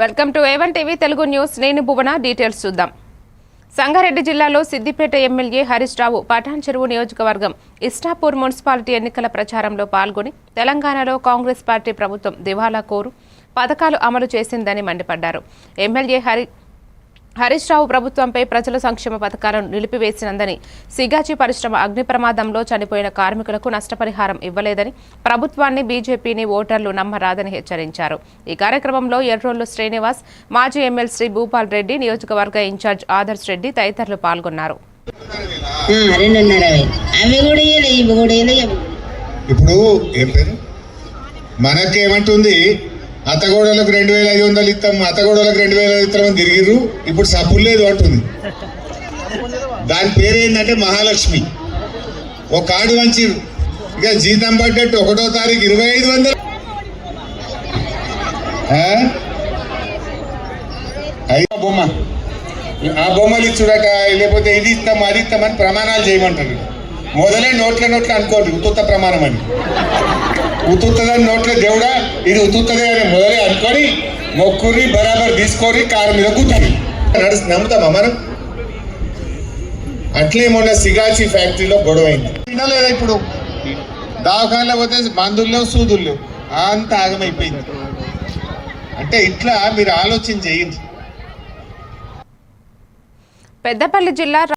Welcome to A one TV Telugu news. నేను Bhuvana details చూద్దాం. సంగారెడ్డి జిల్లాలో సిద్దిపేట ఎమ్మెల్యే హరీష్ రావు పటాన్ చెరువు నియోజకవర్గం ఇస్టాపూర్ మున్సిపాలిటీ ఎన్నికల ప్రచారంలో పాల్గొని తెలంగాణలో కాంగ్రెస్ పార్టీ ప్రభుత్వం దివాలా కోరు పథకాలు అమలు చేసిందని మండిపడ్డారు. ఎమ్మెల్యే హరి హరీష్ రావు ప్రభుత్వంపై ప్రజల సంక్షేమ పథకాలను నిలిపివేసినందని సిగాచి పరిశ్రమ అగ్ని ప్రమాదంలో చనిపోయిన కార్మికులకు నష్టపరిహారం ఇవ్వలేదని ప్రభుత్వాన్ని బీజేపీని ఓటర్లు నమ్మరాదని హెచ్చరించారు. ఈ కార్యక్రమంలో ఎర్రోళ్ళు శ్రీనివాస్ మాజీ ఎమ్మెల్సీ భూపాల్ రెడ్డి నియోజకవర్గ ఇన్ఛార్జ్ ఆదర్శ్ రెడ్డి తదితరులు పాల్గొన్నారు. ఇప్పుడు ఏం పేరు? మనకేమంటుంది? అత్తగోడలకు రెండు వేల ఐదు వందలు ఇస్తాం అత్తగోడలకు రెండు వేల ఐదు ఇస్తామని తిరిగిర్రు. ఇప్పుడు సబ్బులు లేదు అంటుంది. దాని పేరు ఏంటంటే మహాలక్ష్మి. ఒక కార్డు వంచిరు ఇక జీతం పడ్డట్టు ఒకటో తారీఖు ఇరవై ఐదు వందలు. ఆ? బొమ్మ. ఆ బొమ్మలు ఇచ్చుడట లేకపోతే ఇది ఇస్తాం అది ఇస్తామని ప్రమాణాలు చేయమంటారు. మొదలే నోట్ల నోట్ల అనుకోండి ఉత్త ప్రమాణం అని. ఉతుకుతుందని నోట్లే దేవుడా? ఇది ఉతుకుతుంది అని మొదలే అనుకొని మొక్కుని బరాబర్ తీసుకొని కారు మీద కూర్చొని. నడుస్తు నమ్ముతామా మనం? అట్లే మొన్న సిగాచి ఫ్యాక్టరీలో గొడవ అయింది వినలేదా ఇప్పుడు? దవాఖానలో పోతే మందుల్లో లేవు అంత ఆగమైపోయింది. అంటే ఇట్లా మీరు ఆలోచన చేయండి. పెద్దపల్లి జిల్లా